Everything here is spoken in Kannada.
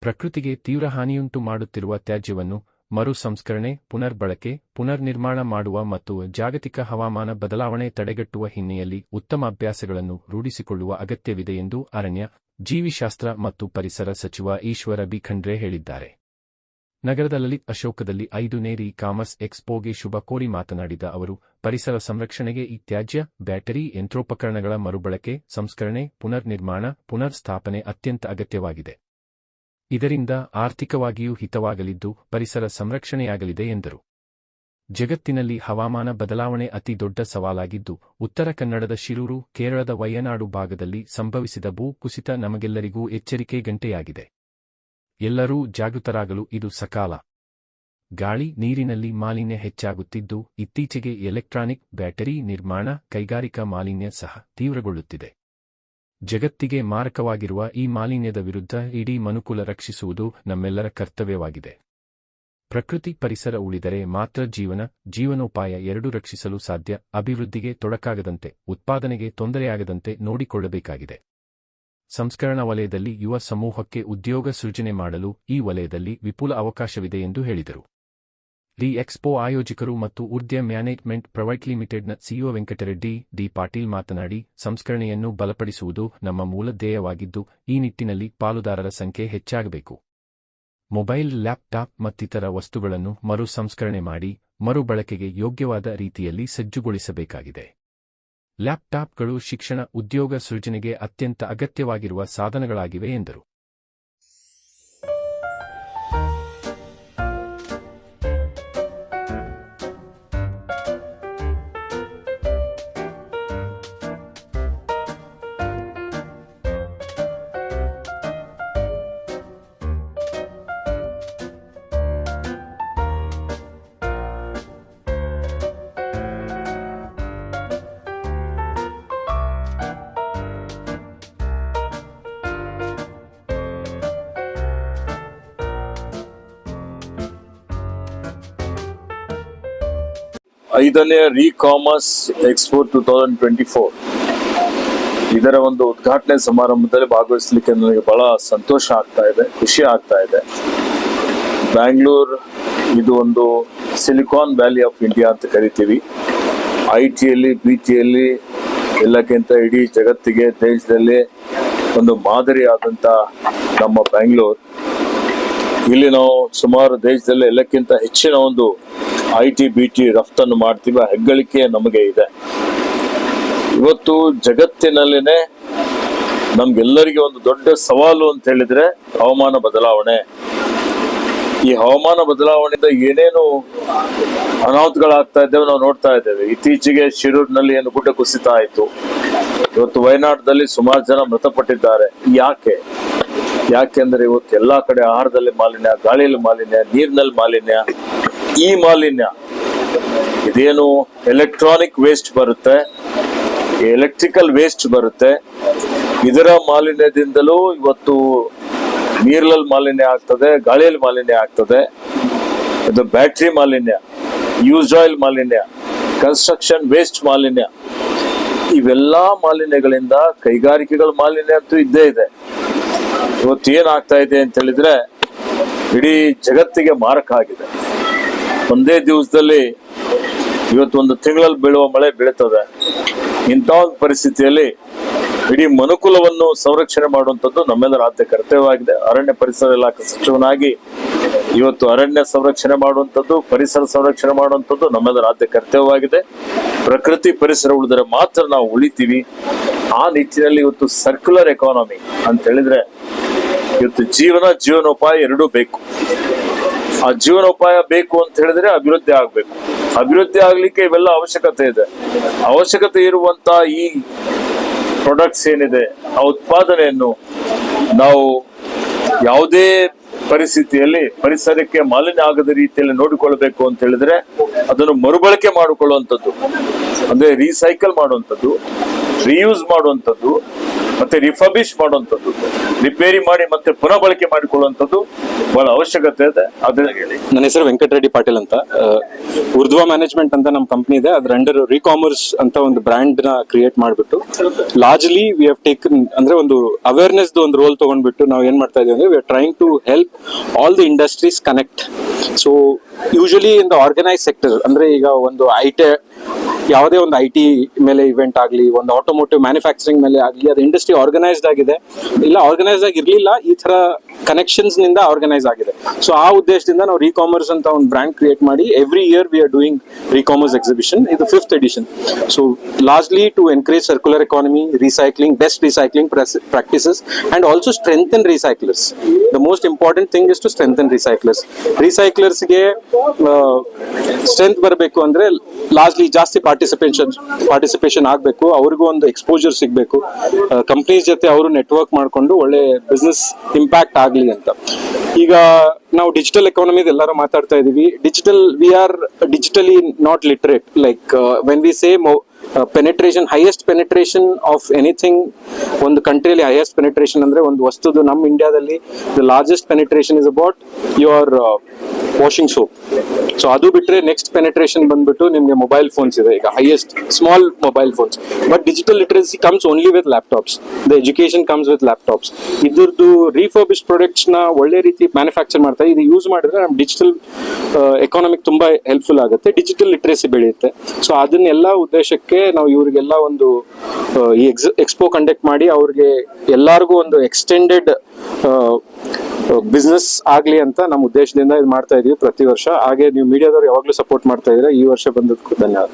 ಪ್ರಕೃತಿಗೆ ತೀವ್ರ ಹಾನಿಯುಂಟು ಮಾಡುತ್ತಿರುವ ತ್ಯಾಜ್ಯವನ್ನು ಮರು ಸಂಸ್ಕರಣೆ ಪುನರ್ಬಳಕೆ, ಪುನರ್ನಿರ್ಮಾಣ ಮಾಡುವ ಮತ್ತು ಜಾಗತಿಕ ಹವಾಮಾನ ಬದಲಾವಣೆ ತಡೆಗಟ್ಟುವ ಹಿನ್ನೆಲೆಯಲ್ಲಿ ಉತ್ತಮ ಅಭ್ಯಾಸಗಳನ್ನು ರೂಢಿಸಿಕೊಳ್ಳುವ ಅಗತ್ಯವಿದೆ ಎಂದು ಅರಣ್ಯ, ಜೀವಿಶಾಸ್ತ್ರ ಮತ್ತು ಪರಿಸರ ಸಚಿವ ಈಶ್ವರ ಬಿ. ಖಂಡ್ರೆ ಹೇಳಿದ್ದಾರೆ. ನಗರದ ಲಲಿತ್ ಅಶೋಕದಲ್ಲಿ ಐದು ನೇರಿ ಕಾಮರ್ಸ್ ಎಕ್ಸ್ಪೋಗೆ ಶುಭ ಕೋರಿ ಮಾತನಾಡಿದ ಅವರು, ಪರಿಸರ ಸಂರಕ್ಷಣೆಗೆ ಈ ತ್ಯಾಜ್ಯ, ಬ್ಯಾಟರಿ, ಯಂತ್ರೋಪಕರಣಗಳ ಮರುಬಳಕೆ, ಸಂಸ್ಕರಣೆ, ಪುನರ್ನಿರ್ಮಾಣ ಪುನರ್ ಸ್ಥಾಪನೆ ಅತ್ಯಂತ ಅಗತ್ಯವಾಗಿದೆ. ಇದರಿಂದ ಆರ್ಥಿಕವಾಗಿಯೂ ಹಿತವಾಗಲಿದ್ದು ಪರಿಸರ ಸಂರಕ್ಷಣೆಯಾಗಲಿದೆ ಎಂದರು. ಜಗತ್ತಿನಲ್ಲಿ ಹವಾಮಾನ ಬದಲಾವಣೆ ಅತಿ ದೊಡ್ಡ ಸವಾಲಾಗಿದ್ದು, ಉತ್ತರ ಕನ್ನಡದ ಶಿರೂರು, ಕೇರಳದ ವಯನಾಡು ಭಾಗದಲ್ಲಿ ಸಂಭವಿಸಿದ ಭೂ ಕುಸಿತ ನಮಗೆಲ್ಲರಿಗೂ ಎಚ್ಚರಿಕೆ ಗಂಟೆಯಾಗಿದೆ. ಎಲ್ಲರೂ ಜಾಗೃತರಾಗಲು ಇದು ಸಕಾಲ. ಗಾಳಿ ನೀರಿನಲ್ಲಿ ಮಾಲಿನ್ಯ ಹೆಚ್ಚಾಗುತ್ತಿದ್ದು, ಇತ್ತೀಚೆಗೆ ಎಲೆಕ್ಟ್ರಾನಿಕ್ ಬ್ಯಾಟರಿ ನಿರ್ಮಾಣ, ಕೈಗಾರಿಕಾ ಮಾಲಿನ್ಯ ಸಹ ತೀವ್ರಗೊಳ್ಳುತ್ತಿದೆ. ಜಗತ್ತಿಗೆ ಮಾರಕವಾಗಿರುವ ಈ ಮಾಲಿನ್ಯದ ವಿರುದ್ಧ ಇಡೀ ಮನುಕುಲ ರಕ್ಷಿಸುವುದು ನಮ್ಮೆಲ್ಲರ ಕರ್ತವ್ಯವಾಗಿದೆ. ಪ್ರಕೃತಿ ಪರಿಸರ ಉಳಿದರೆ ಮಾತ್ರ ಜೀವನ, ಜೀವನೋಪಾಯ ಎರಡೂ ರಕ್ಷಿಸಲು ಸಾಧ್ಯ, ಅಭಿವೃದ್ಧಿಗೆ ತೊಡಕಾಗದಂತೆ, ಉತ್ಪಾದನೆಗೆ ತೊಂದರೆಯಾಗದಂತೆ ನೋಡಿಕೊಳ್ಳಬೇಕಾಗಿದೆ. ಸಂಸ್ಕರಣಾ ವಲಯದಲ್ಲಿ ಯುವ ಸಮೂಹಕ್ಕೆ ಉದ್ಯೋಗ ಸೃಜನೆ ಮಾಡಲು ಈ ವಲಯದಲ್ಲಿ ವಿಪುಲ ಅವಕಾಶವಿದೆ ಎಂದು ಹೇಳಿದರು. ಡಿ ಎಕ್ಸ್ಪೋ ಆಯೋಜಕರು ಮತ್ತು ಉದ್ಯಮ ಮ್ಯಾನೇಜ್ಮೆಂಟ್ ಪ್ರೈವೇಟ್ ಲಿಮಿಟೆಡ್ನ ಸಿಇಒ ವೆಂಕಟರೆಡ್ಡಿ, ಡಿ ಪಾಟೀಲ್ ಮಾತನಾಡಿ, ಸಂಸ್ಕರಣೆಯನ್ನು ಬಲಪಡಿಸುವುದು ನಮ್ಮ ಮೂಲ ಧ್ಯೇಯವಾಗಿದ್ದು, ಈ ನಿಟ್ಟಿನಲ್ಲಿ ಪಾಲುದಾರರ ಸಂಖ್ಯೆ ಹೆಚ್ಚಾಗಬೇಕು. ಮೊಬೈಲ್, ಲ್ಯಾಪ್ಟಾಪ್ ಮತ್ತಿತರ ವಸ್ತುಗಳನ್ನು ಮರು ಸಂಸ್ಕರಣೆ ಮಾಡಿ ಮರುಬಳಕೆಗೆ ಯೋಗ್ಯವಾದ ರೀತಿಯಲ್ಲಿ ಸಜ್ಜುಗೊಳಿಸಬೇಕಾಗಿದೆ. ಲ್ಯಾಪ್ಟಾಪ್ಗಳು ಶಿಕ್ಷಣ, ಉದ್ಯೋಗ ಸೃಜನೆಗೆ ಅತ್ಯಂತ ಅಗತ್ಯವಾಗಿರುವ ಸಾಧನಗಳಾಗಿವೆ ಎಂದರು. ಐದನೇ re commerce expo two thousand twenty four. ಇದರ ಒಂದು ಉದ್ಘಾಟನೆ ಸಮಾರಂಭದಲ್ಲಿ ಭಾಗವಹಿಸಲಿಕ್ಕೆ ನನಗೆ ಬಹಳ ಸಂತೋಷ ಆಗ್ತಾ ಇದೆ, ಖುಷಿ ಆಗ್ತಾ ಇದೆ. ಬ್ಯಾಂಗ್ಳೂರ್, ಇದು ಒಂದು ಸಿಲಿಕಾನ್ ವ್ಯಾಲಿ ಆಫ್ ಇಂಡಿಯಾ ಅಂತ ಕರಿತೀವಿ. ಐ ಟಿಯಲ್ಲಿ ಬಿ ಟಿಯಲ್ಲಿ ಎಲ್ಲಕ್ಕಿಂತ ಇಡೀ ಜಗತ್ತಿಗೆ, ದೇಶದಲ್ಲಿ ಒಂದು ಮಾದರಿಯಾದಂಥ ನಮ್ಮ ಬ್ಯಾಂಗ್ಳೂರ್. ಇಲ್ಲಿ ನಾವು ಸುಮಾರು ದೇಶದಲ್ಲಿ ಎಲ್ಲಕ್ಕಿಂತ ಹೆಚ್ಚಿನ ಒಂದು ಐ ಟಿ ಬಿ ಟಿ ರಫ್ತನ್ನು ಮಾಡ್ತೀವಿ ಹೆಗ್ಗಳಿಕೆ ನಮಗೆ ಇದೆ. ಇವತ್ತು ಜಗತ್ತಿನಲ್ಲಿನೇ ನಮ್ಗೆಲ್ಲರಿಗೆ ಒಂದು ದೊಡ್ಡ ಸವಾಲು ಅಂತ ಹೇಳಿದ್ರೆ ಹವಾಮಾನ ಬದಲಾವಣೆ. ಈ ಹವಾಮಾನ ಬದಲಾವಣೆಯಿಂದ ಏನೇನು ಅನಾಹುತಗಳಾಗ್ತಾ ಇದ್ದೇವೆ ನಾವು ನೋಡ್ತಾ ಇದ್ದೇವೆ. ಇತ್ತೀಚೆಗೆ ಶಿರೂರಿನಲ್ಲಿ ಏನು ಗುಡ್ಡ ಕುಸಿತ ಆಯಿತು ಇವತ್ತು ವಯನಾಡದಲ್ಲಿ ಸುಮಾರು ಜನ ಮೃತಪಟ್ಟಿದ್ದಾರೆ. ಯಾಕೆ? ಯಾಕೆಂದ್ರೆ ಇವತ್ತು ಎಲ್ಲಾ ಕಡೆ ಆಹಾರದಲ್ಲಿ ಮಾಲಿನ್ಯ, ಗಾಳಿಯಲ್ಲಿ ಮಾಲಿನ್ಯ, ನೀರಿನಲ್ಲಿ ಮಾಲಿನ್ಯ ಈ ಮಾಲಿನ್ಯ. ಇದೇನು ಎಲೆಕ್ಟ್ರಾನಿಕ್ ವೇಸ್ಟ್ ಬರುತ್ತೆ? ಎಲೆಕ್ಟ್ರಿಕಲ್ ವೇಸ್ಟ್ ಬರುತ್ತೆ. ಇದರ ಮಾಲಿನ್ಯದಿಂದಲೂ ಇವತ್ತು ನೀರಲ್ಲಿ ಮಾಲಿನ್ಯ ಆಗ್ತದೆ, ಗಾಳಿಯಲ್ಲಿ ಮಾಲಿನ್ಯ ಆಗ್ತದೆ. ಇದು ಬ್ಯಾಟ್ರಿ ಮಾಲಿನ್ಯ ಯೂಸ್ ಆಯಿಲ್ ಮಾಲಿನ್ಯ ಕನ್ಸ್ಟ್ರಕ್ಷನ್ ವೇಸ್ಟ್ ಮಾಲಿನ್ಯ. ಇವೆಲ್ಲ ಮಾಲಿನ್ಯಗಳಿಂದ ಕೈಗಾರಿಕೆಗಳ ಮಾಲಿನ್ಯ ಅಂತೂ ಇದ್ದೇ ಇದೆ. ಇವತ್ತು ಏನಾಗ್ತಾ ಇದೆ ಅಂತ ಹೇಳಿದ್ರೆ, ಇಡೀ ಜಗತ್ತಿಗೆ ಮಾರಕ ಆಗಿದೆ ಒಂದೇ ದಿವಸದಲ್ಲಿ ಇವತ್ತು ಒಂದು ತಿಂಗಳಲ್ಲಿ ಬೀಳುವ ಮಳೆ ಬೀಳ್ತದೆ. ಇಂಥ ಪರಿಸ್ಥಿತಿಯಲ್ಲಿ ಇಡೀ ಮನುಕುಲವನ್ನು ಸಂರಕ್ಷಣೆ ಮಾಡುವಂಥದ್ದು ನಮ್ಮೆಲ್ಲರ ಆದ್ಯ ಕರ್ತವ್ಯವಾಗಿದೆ. ಅರಣ್ಯ ಪರಿಸರ ಇಲಾಖೆ ಸಚಿವನಾಗಿ ಇವತ್ತು ಅರಣ್ಯ ಸಂರಕ್ಷಣೆ ಮಾಡುವಂಥದ್ದು, ಪರಿಸರ ಸಂರಕ್ಷಣೆ ಮಾಡುವಂಥದ್ದು ನಮ್ಮೆಲ್ಲರ ಆದ್ಯ ಕರ್ತವ್ಯವಾಗಿದೆ. ಪ್ರಕೃತಿ ಪರಿಸರ ಉಳಿದರೆ ಮಾತ್ರ ನಾವು ಉಳಿತೀವಿ. ಆ ನಿಟ್ಟಿನಲ್ಲಿ ಇವತ್ತು ಸರ್ಕ್ಯುಲರ್ ಎಕಾನಮಿ ಅಂತ ಹೇಳಿದ್ರೆ, ಇವತ್ತು ಜೀವನ ಜೀವನೋಪಾಯ ಎರಡೂ ಬೇಕು. ಆ ಜೀವನೋಪಾಯ ಬೇಕು ಅಂತ ಹೇಳಿದ್ರೆ ಅಭಿವೃದ್ಧಿ ಆಗ್ಬೇಕು. ಅಭಿವೃದ್ಧಿ ಆಗ್ಲಿಕ್ಕೆ ಇವೆಲ್ಲ ಅವಶ್ಯಕತೆ ಇದೆ. ಅವಶ್ಯಕತೆ ಇರುವಂತ ಈ ಪ್ರಾಡಕ್ಟ್ಸ್ ಏನಿದೆ, ಆ ಉತ್ಪಾದನೆಯನ್ನು ನಾವು ಯಾವುದೇ ಪರಿಸ್ಥಿತಿಯಲ್ಲಿ ಪರಿಸರಕ್ಕೆ ಮಾಲಿನ್ಯ ಆಗದ ರೀತಿಯಲ್ಲಿ ನೋಡಿಕೊಳ್ಬೇಕು ಅಂತ ಹೇಳಿದ್ರೆ ಅದನ್ನು ಮರುಬಳಕೆ ಮಾಡಿಕೊಳ್ಳುವಂಥದ್ದು. ಅಂದ್ರೆ ರೀಸೈಕಲ್ ಮಾಡುವಂಥದ್ದು ರೀಯೂಸ್ ಮಾಡುವಂಥದ್ದು. ಮತ್ತೆ ರಿಫರ್ಬಿಶ್ ಮಾಡುವಂಥದ್ದು ರಿಪೇರಿ ಮಾಡಿ ಮತ್ತೆ ಪುನಃ ಬಳಕೆ ಮಾಡಿಕೊಳ್ಳುವಂಥದ್ದು ಬಹಳ ಅವಶ್ಯಕತೆ ಇದೆ. ಅದನ್ನ ಹೇಳಿ. ನನ್ನ ಹೆಸರು ವೆಂಕಟ ರೆಡ್ಡಿ ಪಾಟೀಲ್ ಅಂತ. ಉರ್ಧ್ವ ಮ್ಯಾನೇಜ್ಮೆಂಟ್ ಅಂತ ನಮ್ಮ ಕಂಪ್ನಿ ಇದೆ. ಅದ್ರ ಅಂಡರ್ ರಿಕಾಮರ್ಸ್ ಅಂತ ಒಂದು ಬ್ರ್ಯಾಂಡ್ನ ಕ್ರಿಯೇಟ್ ಮಾಡಿಬಿಟ್ಟು ಲಾರ್ಜ್ಲಿ ವಿ ಹ್ಯಾವ್ ಟೇಕನ್ ಅಂದ್ರೆ ಒಂದು ಅವೇರ್ನೆಸ್ ಒಂದು ರೋಲ್ ತಗೊಂಡ್ಬಿಟ್ಟು ನಾವು ಏನ್ ಮಾಡ್ತಾ ಇದೀವಿ ಅಂದ್ರೆ we are trying to help all the industries connect so usually in the organise sector ಅಂದ್ರೆ ಈಗ ಒಂದು ಐ ಟಿ ಯಾವುದೇ ಒಂದು ಐ ಟಿ ಮೇಲೆ ಇವೆಂಟ್ ಆಗಲಿ, ಒಂದು ಆಟೋಮೋಟಿವ್ ಮ್ಯಾನುಫ್ಯಾಕ್ಚರಿಂಗ್ ಮೇಲೆ ಆಗಲಿ, ಅದು ಇಂಡಸ್ಟ್ರಿ ಆರ್ಗನೈಸ್ಡ್ ಆಗಿದೆ. ಇಲ್ಲ ಆರ್ಗನೈಸ್ ಆಗಿ ಇರಲಿಲ್ಲ, ಈ ತರ ಕನೆಕ್ಷನ್ಸ್ನಿಂದ ಆರ್ಗನೈಸ್ ಆಗಿದೆ. ಸೊ ಆ ಉದ್ದೇಶದಿಂದ ನಾವು ರೀಕಾಮರ್ಸ್ ಅಂತ ಒಂದು ಬ್ರ್ಯಾಂಡ್ ಕ್ರಿಯೇಟ್ ಮಾಡಿ every year we are doing recommerce exhibition ಇದು fifth edition so largely to encourage circular economy recycling best recycling practices and also strengthen recyclers the most important thing is to strengthen recyclers ರೀಸೈಕ್ಲರ್ಸ್ಗೆ strength ಬರಬೇಕು ಅಂದ್ರೆ ಲಾರ್ಜ್ಲಿ ಜಾಸ್ತಿ ಪಾರ್ಟಿಸಿಪೇಷನ್ ಪಾರ್ಟಿಸಿಪೇಷನ್ ಆಗಬೇಕು, ಅವ್ರಿಗೂ ಒಂದು ಎಕ್ಸ್ಪೋಜರ್ ಸಿಗಬೇಕು. ಕಂಪ್ನೀಸ್ ಜೊತೆ ಅವರು ನೆಟ್ವರ್ಕ್ ಮಾಡಿಕೊಂಡು ಒಳ್ಳೆ ಬಿಸ್ನೆಸ್ ಇಂಪ್ಯಾಕ್ಟ್ ಆಗಲಿ ಅಂತ. ಈಗ ನಾವು ಡಿಜಿಟಲ್ ಎಕಾನಮಿ ಎಲ್ಲರೂ ಮಾತಾಡ್ತಾ ಇದೀವಿ. Digital we are digitally not literate like when we say penetration highest penetration of anything ಒಂದು ಕಂಟ್ರಿಯಲ್ಲಿ ಹೈಯೆಸ್ಟ್ ಪೆನೆಟ್ರೇಷನ್ ಅಂದ್ರೆ ಒಂದು ವಸ್ತುದು ನಮ್ಮ ಇಂಡಿಯಾದಲ್ಲಿ the largest penetration is about your washing soap so ಅದು ಬಿಟ್ಟರೆ ನೆಕ್ಸ್ಟ್ ಪೆನೆಟ್ರೇಷನ್ ಬಂದ್ಬಿಟ್ಟು ನಿಮಗೆ ಮೊಬೈಲ್ ಫೋನ್ಸ್ ಇದೆ. ಈಗ highest small mobile phones but digital literacy comes only with laptops the education comes with laptops ಇದ್ರದ್ದು ರೀಫರ್ಬಿಶ್ ಪ್ರಾಡಕ್ಟ್ಸ್ನ ಒಳ್ಳೆ ರೀತಿ ಮ್ಯಾನುಫ್ಯಾಕ್ಚರ್ ಮಾಡ್ತಾರೆ ಇದು ಯೂಸ್ ಮಾಡಿದ್ರೆ ನಮ್ಮ ಡಿಜಿಟಲ್ ಎಕಾನಮಿಕ್ ತುಂಬಾ ಹೆಲ್ಪ್ಫುಲ್ ಆಗುತ್ತೆ. ಡಿಜಿಟಲ್ ಲಿಟ್ರೆಸಿ ಬೆಳೆಯುತ್ತೆ. ಸೊ ಅದನ್ನೆಲ್ಲ ಉದ್ದೇಶಕ್ಕೆ ನಾವು ಇವರಿಗೆಲ್ಲ ಒಂದು ಆ, ಈ ಎಕ್ಸ್ ಎಕ್ಸ್ಪೋ ಕಂಡಕ್ಟ್ ಮಾಡಿ ಅವ್ರಿಗೆ ಎಲ್ಲರಿಗೂ ಒಂದು ಎಕ್ಸ್ಟೆಂಡೆಡ್ ಬಿಸ್ನೆಸ್ ಆಗ್ಲಿ ಅಂತ ನಮ್ಮ ಉದ್ದೇಶದಿಂದ ಇದು ಮಾಡ್ತಾ ಇದೀವಿ ಪ್ರತಿ ವರ್ಷ. ಹಾಗೆ ನೀವು ಮೀಡಿಯಾದವ್ರು ಯಾವಾಗ್ಲೂ ಸಪೋರ್ಟ್ ಮಾಡ್ತಾ ಇದ್ರೆ ಈ ವರ್ಷ ಬಂದದಕ್ಕೂ ಧನ್ಯವಾದ.